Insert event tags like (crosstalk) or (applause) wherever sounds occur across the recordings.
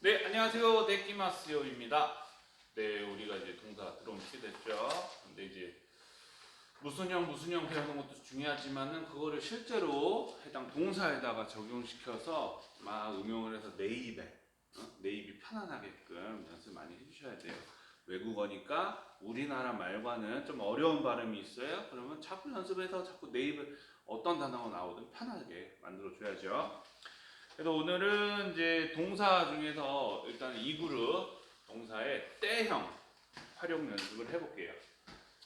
네, 안녕하세요. 데키마스요입니다. 네, 우리가 이제 동사 들어오게 됐죠. 근데 이제 무슨 형, 무슨 형 배우는 것도 중요하지만은 그거를 실제로 해당 동사에다가 적용시켜서 막 응용을 해서 내 입에, 어? 내 입이 편안하게끔 연습 많이 해주셔야 돼요. 외국어니까 우리나라 말과는 좀 어려운 발음이 있어요. 그러면 자꾸 연습해서 자꾸 내 입에 어떤 단어가 나오든 편하게 만들어줘야죠. 그래서 오늘은 이제 동사 중에서 일단 이 그룹 동사의 때형 활용 연습을 해볼게요.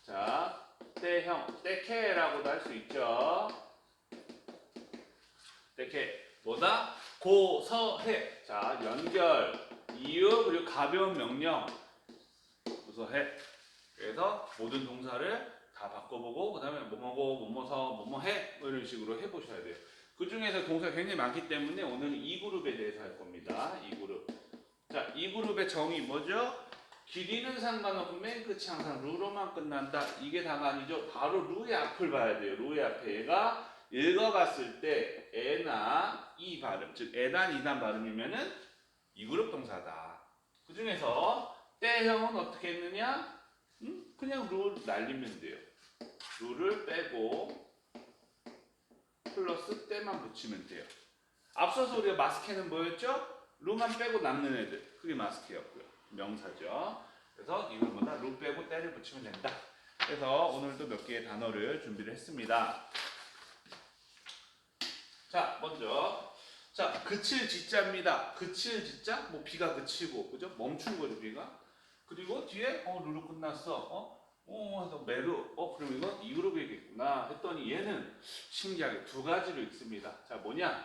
자, 때형, 때케라고도 할 수 있죠. 때케, 뭐다? 고서해. 자, 연결, 이유, 그리고 가벼운 명령. 고서해. 그래서 모든 동사를 다 바꿔보고, 그 다음에 뭐뭐고, 뭐뭐서, 뭐뭐해. 뭐 이런 식으로 해보셔야 돼요. 그 중에서 동사가 굉장히 많기 때문에 오늘은 이 그룹에 대해서 할 겁니다. 이 그룹. 자, 이 그룹의 정의 뭐죠? 길이는 상관없고 맨 끝이 항상 루로만 끝난다. 이게 다가 아니죠. 바로 루의 앞을 봐야 돼요. 루의 앞에 얘가 읽어갔을 때 에나 이 발음, 즉 에단 이단 발음이면은 이 그룹 동사다. 그 중에서 때형은 어떻게 했느냐? 음? 그냥 루 날리면 돼요. 루를 빼고 플러스 때만 붙이면 돼요. 앞서서 우리가 마스케는 뭐였죠? 루만 빼고 남는 애들. 그게 마스케였고요. 명사죠. 그래서 이걸보다 루 빼고 때를 붙이면 된다. 그래서 오늘도 몇 개의 단어를 준비를 했습니다. 자, 먼저. 자, 그칠 지자입니다. 그칠 지자? 뭐 비가 그치고, 그죠? 멈춘 거죠, 비가. 그리고 뒤에, 어, 루루 끝났어. 어? 어, 해서 메루. 어, 그럼 이건 이 그룹이겠구나. 했더니 얘는 신기하게 두 가지로 읽습니다. 자, 뭐냐?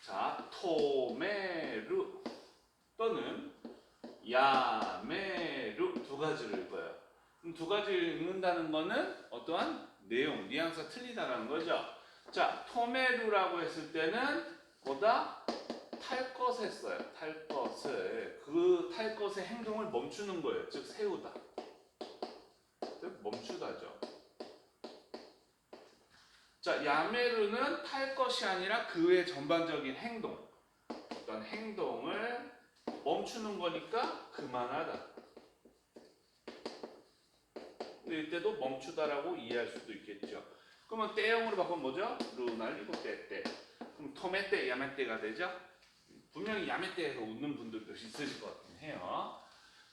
자, 토메루 또는 야메루 두 가지를 읽어요. 그럼 두 가지를 읽는다는 거는 어떠한 내용, 뉘앙스가 틀리다라는 거죠. 자, 토메루라고 했을 때는 뭐다? 탈 것 했어요. 탈 것을. 그 탈 것의 행동을 멈추는 거예요. 즉, 세우다. 즉, 멈추다죠. 자, 야메루는 탈 것이 아니라 그외 전반적인 행동. 어떤 행동을 멈추는 거니까 그만하다. 근데 이때도 멈추다라고 이해할 수도 있겠죠. 그러면 때형으로 바꾸면 뭐죠? 루 날리고 때 때. 그럼 토메 때, 야메 때가 되죠? 분명히 야메 때에서 웃는 분들도 있으실 것 같긴 해요.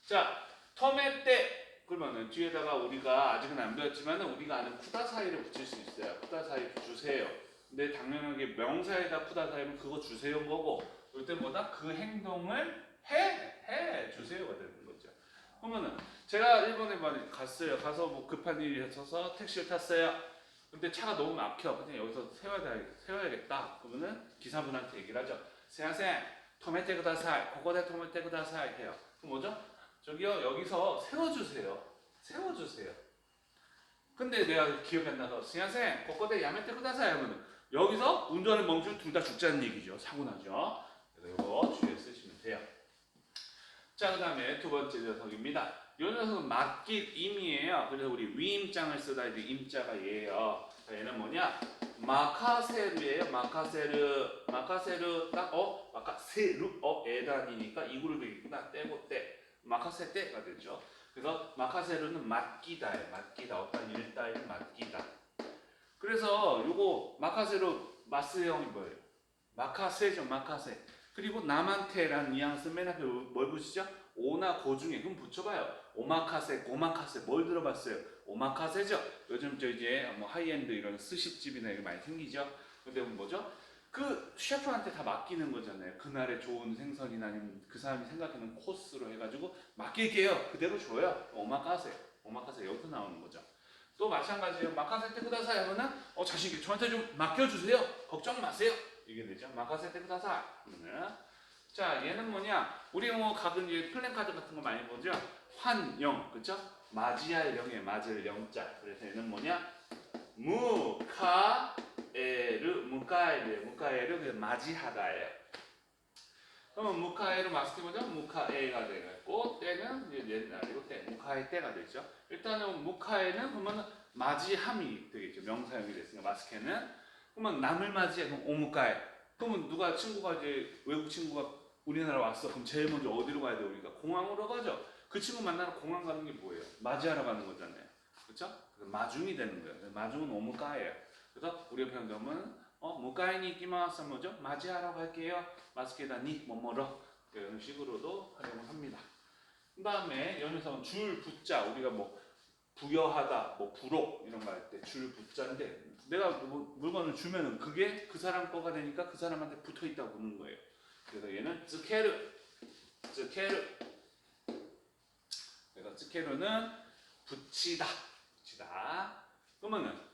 자, 토메 때 그러면은 뒤에다가 우리가 아직은 안 배웠지만은 우리가 아는 쿠다사이를 붙일 수 있어요. 쿠다사이 주세요. 근데 당연하게 명사에다 쿠다사이면 그거 주세요 뭐고 그때 뭐다 그 행동을 해 해 주세요가 되는 거죠. 그러면은 제가 일본에 많이 갔어요. 가서 뭐 급한 일이 있어서 택시를 탔어요. 근데 차가 너무 막혀. 그냥 여기서 세워야 세워야겠다. 그러면은 기사분한테 얘기를 하죠. 세아생 토메테 그다사이 고거대 토메테 그다사이 해요. 그럼 뭐죠? 저기요 여기서 세워주세요. 세워주세요. 근데 내가 기억이 안 나서 스야생 고거대 야메테 그다사이 하면은 여기서 운전을 멈추면 둘 다 죽자는 얘기죠. 사고 나죠. 그래서 이거 주의해 쓰시면 돼요. 자, 그 다음에 두 번째 녀석입니다. 이 녀석은 맡길 임이에요. 그래서 우리 위임장을 쓰다 이제 임자가 얘예요. 자, 얘는 뭐냐? 마카세르예요. 마카세르. 마카세르 딱 어? 마카세르 어? 에단이니까 이 그룹이구나. 떼고 떼. 마카세 때가 되죠. 그래서 마카세르는 맡기다예요. 맡기다. 어떤 일 따위를 맡기다. 그래서 요거 마카세로 마스형이 뭐예요? 마카세죠. 마카세. 그리고 남한테라는 뉘앙스 맨 앞에 뭘 붙이죠? 오나 고 중에 그럼 붙여봐요. 오마카세, 고마카세 뭘 들어봤어요? 오마카세죠. 요즘 저 이제 뭐 하이엔드 이런 스시집이나 이런 많이 생기죠. 근데 뭐죠? 그 셰프한테 다 맡기는 거잖아요. 그날의 좋은 생선이나 아니면 그 사람이 생각하는 코스로 해가지고 맡길게요. 그대로 줘요. 오마카세, 오마카세 여기서 나오는 거죠. 또 마찬가지예요. 마카세 테 쿠다사이 하면은 어 자식이 저한테 좀 맡겨주세요. 걱정 마세요. 이게 되죠. 마카세 테 쿠다사이. 그러면은 자 얘는 뭐냐? 우리 뭐 가끔 이제 플랜 카드 같은 거 많이 보죠. 환영, 그죠? 맞이할 영에 맞을 영자. 그래서 얘는 뭐냐? 무카 에르, 무카에르, 무카에르 그 맞이하다예요. 그러면 무카에르 마스크 뭐죠? 무카에가 되겠고 때는 옛날이고 때 무카에 때가 되죠. 일단은 무카에는 그러면 맞이함이 되겠죠. 명사형이 됐으니까 마스케는 그러면 남을 맞이해 그럼 오무카에 그러면 누가 친구가 이제 외국 친구가 우리나라 왔어. 그럼 제일 먼저 어디로 가야 돼 우리가? 공항으로 가죠. 그 친구 만나러 공항 가는 게 뭐예요? 맞이하러 가는 거잖아요. 그렇죠? 마중이 되는 거예요. 마중은 오무가예요. 그래서 우리가 표현하면 어 무가이니 끼마와서 뭐죠? 맞이하러 갈게요. 마스케다니 뭐뭐러 이런 식으로도 활용을 합니다. 그 다음에 연에서는 줄 붙자 우리가 뭐 부여하다, 뭐 부록 이런 거 할 때 줄 붙자인데 내가 뭐 물건을 주면은 그게 그 사람 거가 되니까 그 사람한테 붙어 있다고 보는 거예요. 그래서 얘는 즈케르, 즈케르. 그래서 즈케르는 붙이다, 붙이다. 그러면은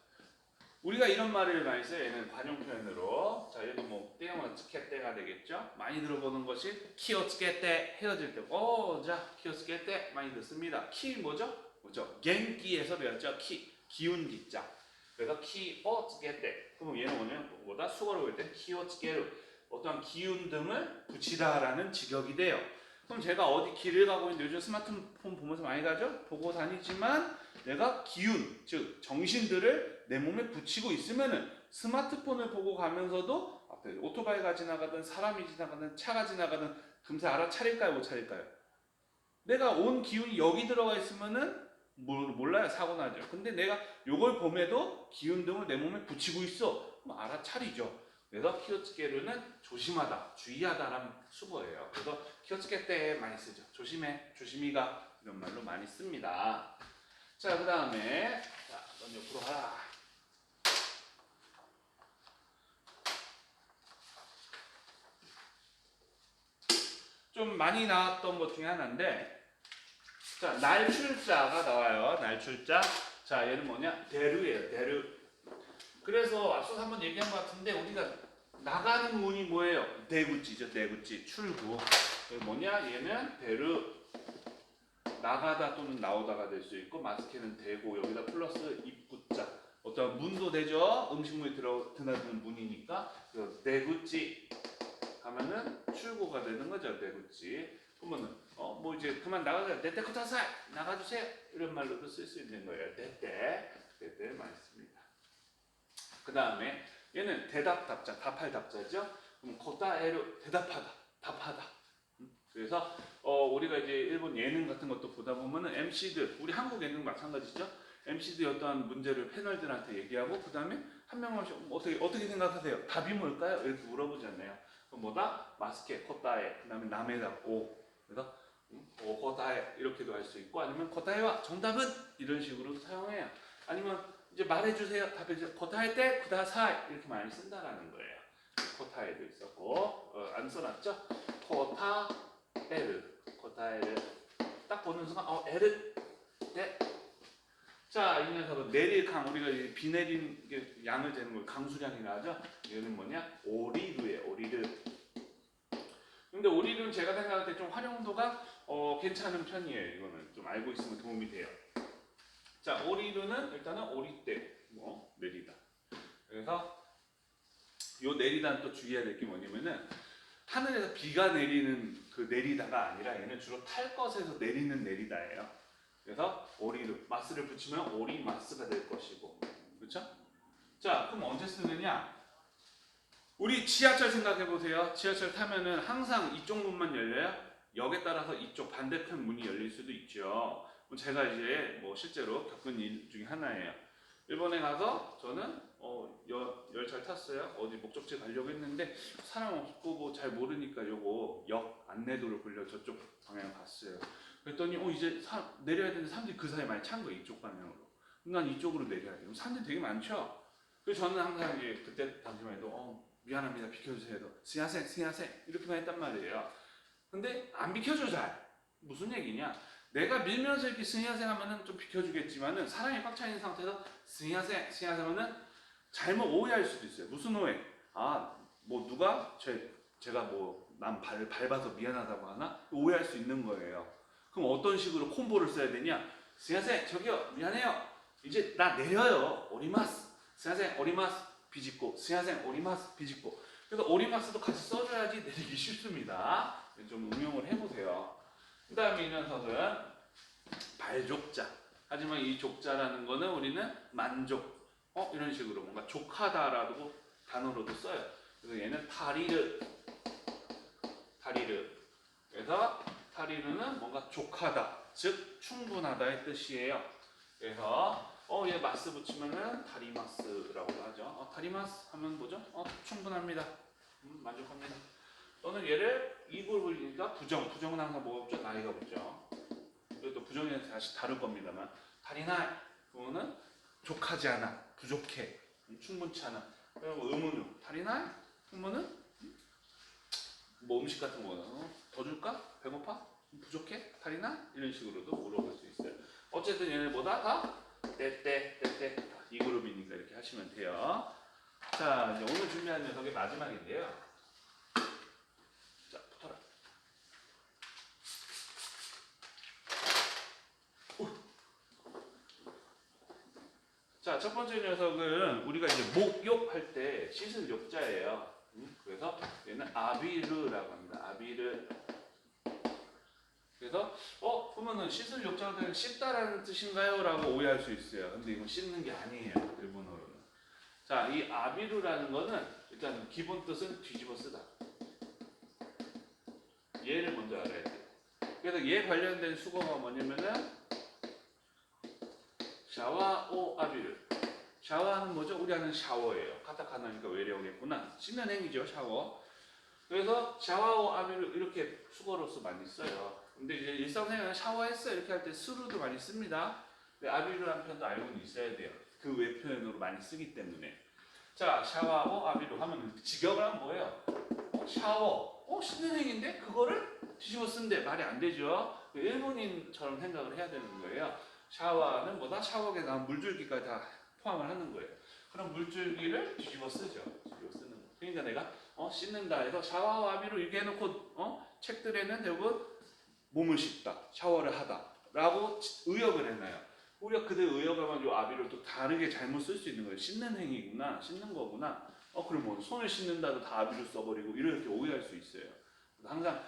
우리가 이런 말을 많이 써요. 얘는 관용 표현으로. 자, 얘도 뭐 떼어만 즈케떼가 되겠죠. 많이 들어보는 것이 키오츠케떼 헤어질 때. 오, 자, 키오츠케떼 많이 듣습니다. 키 뭐죠? 뭐죠? 겐기에서 배웠죠. 키, 기운 기자. 그래서 키오츠케떼. 그럼 얘는 뭐냐? 뭐다? 수거로 볼때 키오츠케르. 어떠한 기운 등을 붙이다라는 직역이 돼요. 그럼 제가 어디 길을 가고 있는데 요즘 스마트폰 보면서 많이 가죠? 보고 다니지만 내가 기운, 즉 정신들을 내 몸에 붙이고 있으면은 스마트폰을 보고 가면서도 앞에 오토바이가 지나가든 사람이 지나가든 차가 지나가든 금세 알아차릴까요, 못 차릴까요? 내가 온 기운이 여기 들어가 있으면은 몰- 몰라요, 사고 나죠. 근데 내가 요걸 봄에도 기운 등을 내 몸에 붙이고 있어, 그럼 알아차리죠. 그래서 키오츠게르는 조심하다, 주의하다라는 수거예요. 그래서 키오츠게 때 많이 쓰죠. 조심해, 조심히가 이런 말로 많이 씁니다. 자, 그 다음에 자, 넌 옆으로 가라. 좀 많이 나왔던 것 중에 하나인데 자, 날출자가 나와요. 날출자. 자, 얘는 뭐냐? 대류예요. 대류. 그래서 앞서서 한번 얘기한 것 같은데 우리가 나가는 문이 뭐예요? 대구찌죠. 대구찌. 출구. 뭐냐? 얘는 대류. 나가다 또는 나오다가 될 수 있고 마스크는 대고 여기다 플러스 입구자. 어떤 문도 되죠. 음식물이 들어 드나드는 문이니까 그래서 대구찌 하면은 출구가 되는 거죠. 대구찌. 그러면은 어 뭐 이제 그만 나가자. 내때 쿠타사이 나가주세요. 이런 말로도 쓸 수 있는 거예요. 때때 많이 씁니다. 그 다음에 얘는 대답 답자, 답할 답자죠. 그럼 코타에로 대답하다, 답하다. 음? 그래서 어 우리가 이제 일본 예능 같은 것도 보다 보면은 MC들 우리 한국 예능 마찬가지죠. MC들 어떠한 문제를 패널들한테 얘기하고 그 다음에 한 명씩 어떻게 어떻게 생각하세요? 답이 뭘까요? 이렇게 물어보잖아요. 그럼 뭐다? 마스케, 코타에, 그 다음에 남에다 오. 그래서 음, 오 코타에 이렇게도 할 수 있고 아니면 코타에와 정답은 이런 식으로도 사용해요. 아니면 이제 말해주세요. 답해주세요. 코타에 때 쿠다사이 이렇게 많이 쓴다라는 거예요. 코타에도 있었고 어, 안 써놨죠? 코타 에르 코타에르 딱 보는 순간 어 에르 네. 자, 이 녀석은 내릴 강 우리가 비 내린 게 양을 재는 걸 강수량이라 하죠. 얘는 뭐냐? 오리루예요. 오리루. 근데 오리루는 제가 생각할 때 좀 활용도가 어, 괜찮은 편이에요. 이거는 좀 알고 있으면 도움이 돼요. 자, 오리루는 일단은 오리때 뭐 내리다. 그래서 요 내리다는 또 주의해야 될 게 뭐냐면은 하늘에서 비가 내리는 그 내리다가 아니라 얘는 주로 탈 것에서 내리는 내리다예요. 그래서 오리루 마스를 붙이면 오리 마스가 될 것이고 그렇죠? 자 그럼 언제 쓰느냐? 우리 지하철 생각해 보세요. 지하철 타면은 항상 이쪽 문만 열려요. 역에 따라서 이쪽 반대편 문이 열릴 수도 있죠. 제가 이제 뭐 실제로 겪은 일 중에 하나예요. 일본에 가서 저는 어, 여- 열차를 탔어요. 어디 목적지 가려고 했는데 사람 없고 뭐 잘 모르니까 요거 역 안내도를 보려 저쪽 방향 갔어요. 그랬더니 어 이제 사, 내려야 되는데 사람들이 그 사이에 많이 찬 거예요. 이쪽 방향으로. 난 이쪽으로 내려야 돼요. 사람들이 되게 많죠. 그래서 저는 항상 이제 그때 당시만 해도 어, 미안합니다. 비켜주세요. 스야생 스야생 이렇게만 했단 말이에요. 근데 안 비켜줘 잘. 무슨 얘기냐? 내가 밀면서 이렇게 스야생 하면은 좀 비켜주겠지만은 사람이 꽉 차 있는 상태에서 스야생 스야생 하면은 잘못 오해할 수도 있어요. 무슨 오해? 아, 뭐 누가 제 제가 뭐 남 밟아서 미안하다고 하나 오해할 수 있는 거예요. 그럼 어떤 식으로 콤보를 써야 되냐? 스야생 저기요 미안해요. 이제 나 내려요. 오리마스. 스야생 오리마스 비집고 스야생 오리마스 비집고. 그래서 오리마스도 같이 써줘야지 내리기 쉽습니다. 좀 응용을 해보세요. 그 다음에 이 녀석은 발족자. 하지만 이 족자라는 거는 우리는 만족. 어 이런 식으로 뭔가 족하다라고 단어로도 써요. 그래서 얘는 타리르 타리르. 그래서 타리르는 뭔가 족하다, 즉 충분하다의 뜻이에요. 그래서 어, 얘 마스 붙이면은 타리마스라고 하죠. 어, 타리마스 하면 뭐죠? 어, 충분합니다. 음, 만족합니다. 또는 얘를 입을 불리니까 부정, 부정은 항상 뭐가 붙죠? 나이가. 그리고 또 부정에는 다시 다를 겁니다만 다리나 그거는 족하지 않아, 부족해, 음, 충분치 않아. 그리고 의문은 다리나 그러면은 뭐 음식 같은 거는 어, 더 줄까? 배고파? 부족해? 다리 나? 이런 식으로도 물어볼 수 있어요. 어쨌든 얘네보다 다 때때 때때 이 그룹이니까 이렇게 하시면 돼요. 자 이제 오늘 준비한 녀석이 마지막인데요. 자 붙어라. 자, 첫 번째 녀석은 우리가 이제 목욕 할 때 씻을 욕자예요. 음, 그래서 얘는 아비르라고 합니다. 아비르. 그래서 어 보면은 씻을 욕자가 되는 씻다라는 뜻인가요?라고 오해할 수 있어요. 근데 이건 씻는 게 아니에요. 일본어로는. 자, 이 아비르라는 거는 일단 기본 뜻은 뒤집어 쓰다. 얘를 먼저 알아야 돼. 그래서 얘 관련된 수거가 뭐냐면은 샤와 오 아비르. 샤워는 뭐죠? 우리 하는 샤워예요. 카타카나니까 외래어겠구나. 씻는 행위죠, 샤워. 그래서 샤와오 아비르 이렇게 수거로서 많이 써요. 근데 이제 일상생활에 샤워했어 이렇게 할 때 스루도 많이 씁니다. 아비르라는 편도 알고는 있어야 돼요. 그 외 표현으로 많이 쓰기 때문에. 자, 샤와오 아비르 하면 직역을 하면 뭐예요? 어, 샤워. 어, 씻는 행위인데 그거를 뒤집어 쓴대 말이 안 되죠. 그 일본인처럼 생각을 해야 되는 거예요. 샤워는 뭐다? 샤워기에 나온 물줄기까지 다 포함을 하는 거예요. 그럼 물줄기를 뒤집어 쓰죠. 뒤집어 쓰는 거. 그러니까 내가 어, 씻는다 해서 샤워 아비로 이렇게 해놓고 어, 책들에는 대부분 몸을 씻다, 샤워를 하다 라고 의역을 해놔요. 우리가 그대로 의역하면 요 아비를 또 다르게 잘못 쓸 수 있는 거예요. 씻는 행위구나, 씻는 거구나. 어 그럼 뭐 손을 씻는다도 다 아비를 써버리고 이렇게 오해할 수 있어요. 항상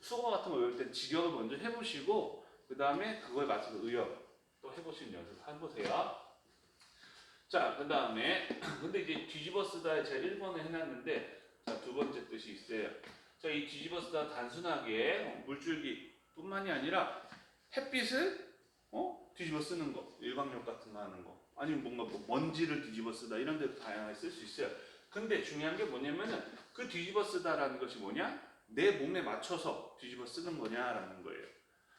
수거 같은 거 외울 때 직역을 먼저 해보시고 그 다음에 그거에 맞춰서 의역 또 해보시는 연습 해보세요. 자, 그 다음에 (clears throat) 근데 이제 뒤집어 쓰다에 제가 1번에 해놨는데 자, 두 번째 뜻이 있어요. 자, 이 뒤집어 쓰다 단순하게 물줄기 뿐만이 아니라 햇빛을 어? 뒤집어 쓰는 거, 일광욕 같은 거 하는 거, 아니면 뭔가 뭐 먼지를 뒤집어 쓰다 이런 데도 다양하게 쓸 수 있어요. 근데 중요한 게 뭐냐면은 그 뒤집어 쓰다라는 것이 뭐냐? 내 몸에 맞춰서 뒤집어 쓰는 거냐라는 거예요.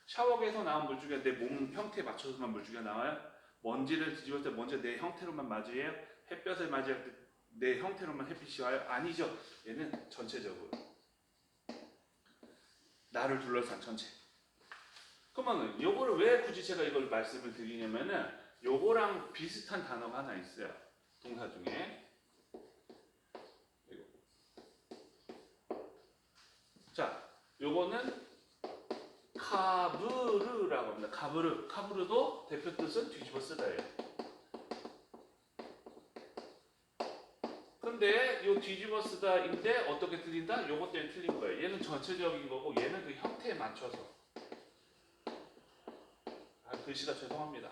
샤워기에서 나온 물줄기가 내 몸 형태에 맞춰서만 물줄기가 나와요? 먼지를 뒤집을 때 먼저 내 형태로만 맞이해요? 햇볕을 맞이할 때 내 형태로만 햇빛이 와요? 아니죠. 얘는 전체적으로. 나를 둘러싼 전체. 그러면 요거를 왜 굳이 제가 이걸 말씀을 드리냐면은 요거랑 비슷한 단어가 하나 있어요. 동사 중에. 자, 요거는 카브르라고 합니다. 카브르. 카브르도 대표 뜻은 뒤집어 쓰다예요. 근데 요 뒤집어 쓰다인데 어떻게 틀린다? 요것 때문에 틀린 거예요. 얘는 전체적인 거고 얘는 그 형태에 맞춰서. 아, 글씨가 죄송합니다.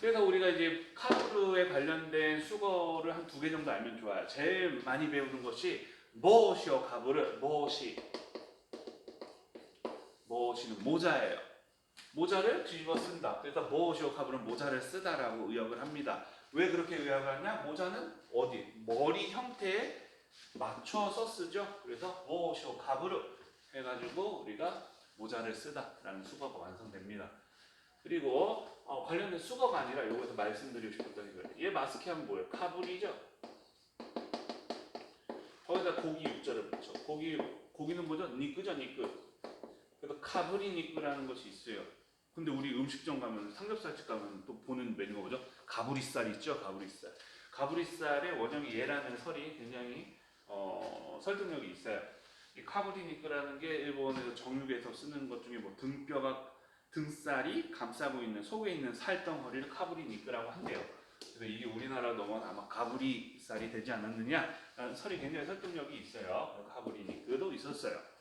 그래서 우리가 이제 카브르에 관련된 수거를 한 두 개 정도 알면 좋아요. 제일 많이 배우는 것이 무엇이요 카브르? 무엇이? 무엇이는 모자예요. 모자를 뒤집어 쓴다. 그래서 무엇이요 카브르는 모자를 쓰다라고 의역을 합니다. 왜 그렇게 의역을 하냐? 모자는 어디? 머리 형태에 맞춰서 쓰죠. 그래서 무엇이요 카브르 해가지고 우리가 모자를 쓰다라는 수거가 완성됩니다. 그리고 어, 관련된 수거가 아니라 여기서 말씀드리고 싶었던 이거예요. 얘 마스크 하면 뭐예요? 카불이죠. 거기다 고기 육자를 붙여. 고기 고기는 뭐죠? 니끄죠, 니끄. 그래서 카브리 니끄라는 것이 있어요. 근데 우리 음식점 가면 삼겹살집 가면 또 보는 메뉴가 뭐죠? 가브리살 있죠, 가브리살. 가브리살의 원형이 얘라는 설이 굉장히 어, 설득력이 있어요. 이 카브리니크라는 게 일본에서 정육에서 쓰는 것 중에 뭐 등뼈가 등살이 감싸고 있는 속에 있는 살덩어리를 카브리니크라고 한대요. 그래서 이게 우리나라 넘어서 아마 가브리살이 되지 않았느냐라는 설이 굉장히 설득력이 있어요. 카브리니크도 있었어요.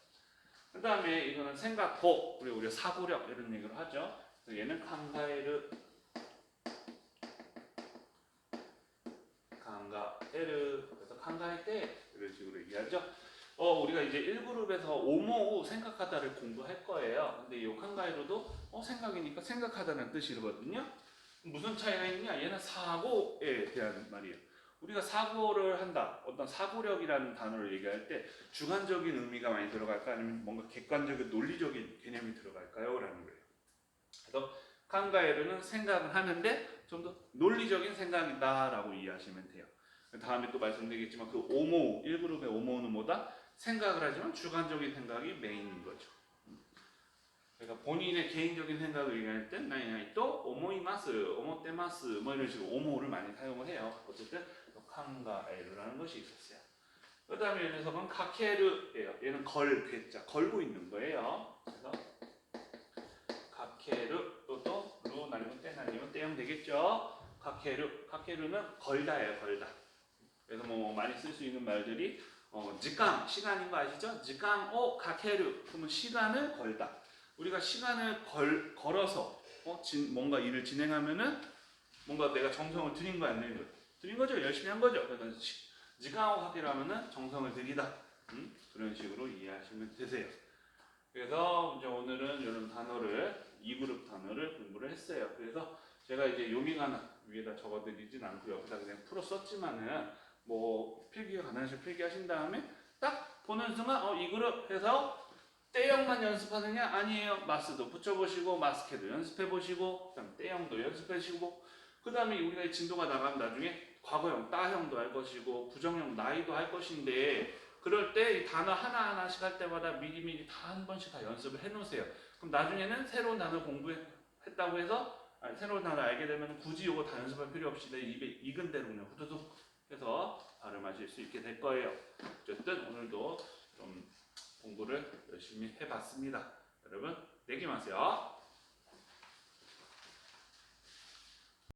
그 다음에 이거는 생각고 그리고 우리가 사고력 이런 얘기를 하죠. 얘는 칸가에르 칸가에르 그래서 칸가에 때 이런 식으로 얘기하죠. 어 우리 우리가 이제 1그룹에서 오모우 생각하다를 공부할 거예요. 근데 이 칸가이로도 어, 생각이니까 생각하다는 뜻이거든요. 무슨 차이가 있냐? 얘는 사고에 대한 말이에요. 우리가 사고를 한다. 어떤 사고력이라는 단어를 얘기할 때 주관적인 의미가 많이 들어갈까? 아니면 뭔가 객관적인 논리적인 개념이 들어갈까요? 라는 거예요. 그래서 칸가에르는 생각을 하는데 좀 더 논리적인 생각이다라고 이해하시면 돼요. 다음에 또 말씀드리겠지만 그 오모 1그룹의 오모는 뭐다? 생각을 하지만 주관적인 생각이 메인인 거죠. 그러니까 본인의 개인적인 생각을 얘기할 때 나이 또 오모이마스, 오모테마스 뭐 이런 식으로 오모를 많이 사용을 해요. 어쨌든 칸가에르라는 것이 있었어요. 그 다음에 이 녀석은 카케르예요. 얘는 걸, 괴자, 걸고 있는 거예요. 그래서 카케르 또또 루 날리면 때 날리면 때형 되겠죠. 카케르, 카케르는 걸다예요, 걸다. 그래서 뭐 많이 쓸 수 있는 말들이 어, 지강 시간인 거 아시죠? 지강 오 카케르 그러면 시간을 걸다. 우리가 시간을 걸 걸어서 어, 진, 뭔가 일을 진행하면은 뭔가 내가 정성을 들인 거안 들인 거 들인 거죠? 열심히 한 거죠. 그래서 시- 지강 오 카케르 하면은 정성을 들이다. 음? 그런 식으로 이해하시면 되세요. 그래서 이제 오늘은 이런 단어를 2그룹 단어를 공부를 했어요. 그래서 제가 이제 요밍 하나 위에다 적어드리진 않고요. 여기다 그냥 풀어 썼지만은 뭐 필기가 가능하시면 필기하신 다음에 딱 보는 순간 어 이 그룹 해서 떼형만 연습하느냐 아니에요. 마스도 붙여보시고 마스케도 연습해보시고 그다음 떼형도 연습해보시고 그 다음에 우리가 이 진도가 나가면 나중에 과거형 따형도 할 것이고 부정형 나이도 할 것인데 그럴 때 이 단어 하나하나씩 할 때마다 미리미리 다 한 번씩 다 연습을 해놓으세요. 그럼 나중에는 새로운 단어 공부했다고 해서 아니, 새로운 단어 알게 되면 굳이 이거 다 연습할 필요 없이 내 입에 익은 대로 그냥 후두둑 해서 발음하실 수 있게 될 거예요. 어쨌든 오늘도 좀 공부를 열심히 해봤습니다. 여러분 내기 마세요.